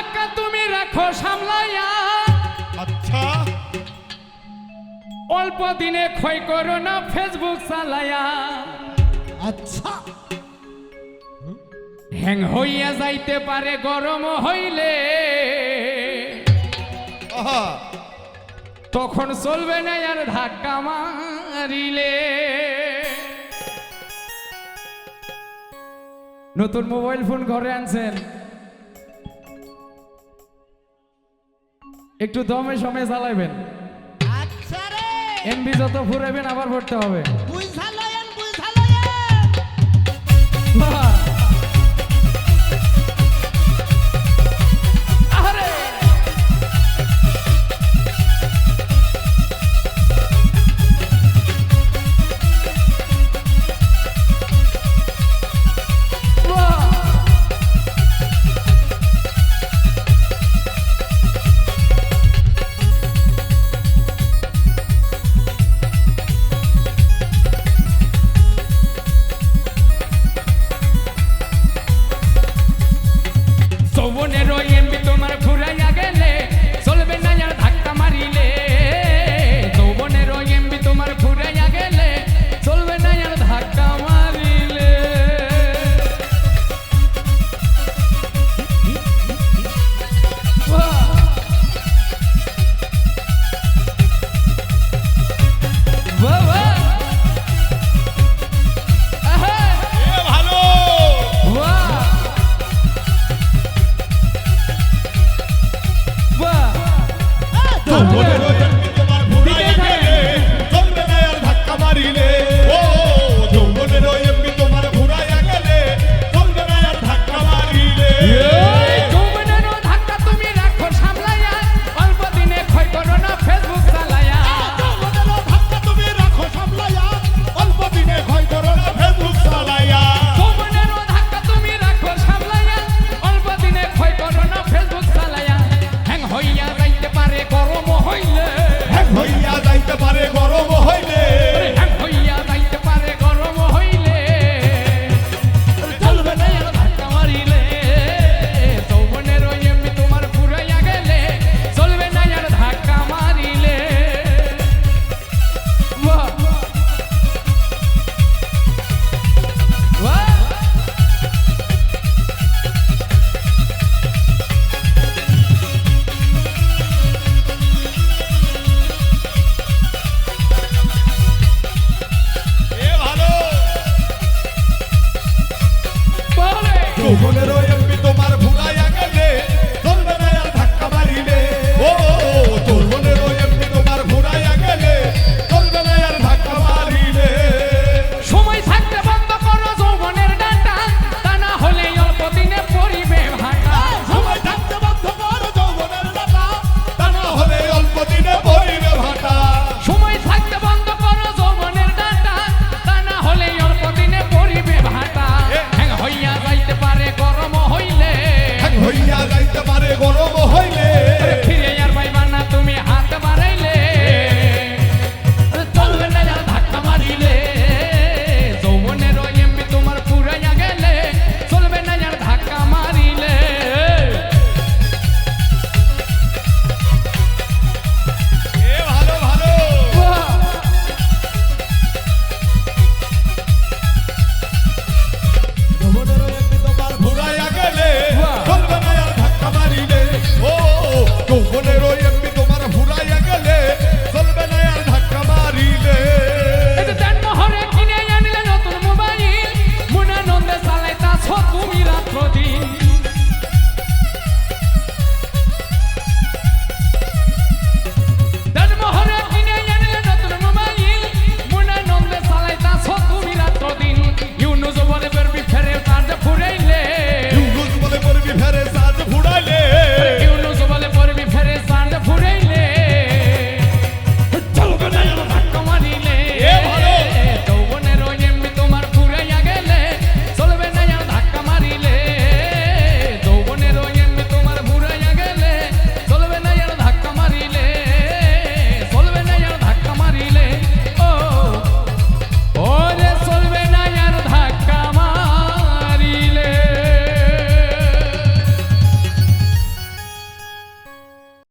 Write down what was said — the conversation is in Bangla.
ধাক্কা তুমি রাখো সামলাইয়া। আচ্ছা। অল্প দিনে ক্ষয় করো না ফেসবুক চালাইয়া। আচ্ছা। হ্যাং হইয়া যাইতে পারে গরম হইলে। তখন চলবে না আর ধাক্কা মারিলে। নতুন মোবাইল ফোন ঘরে আনছেন। একটু দমে সময় চালাইবেন। আচ্ছা রে। এমবি যত ফুরাবেন আবার ভরতে হবে। বুঝালয়েন Oh, yeah,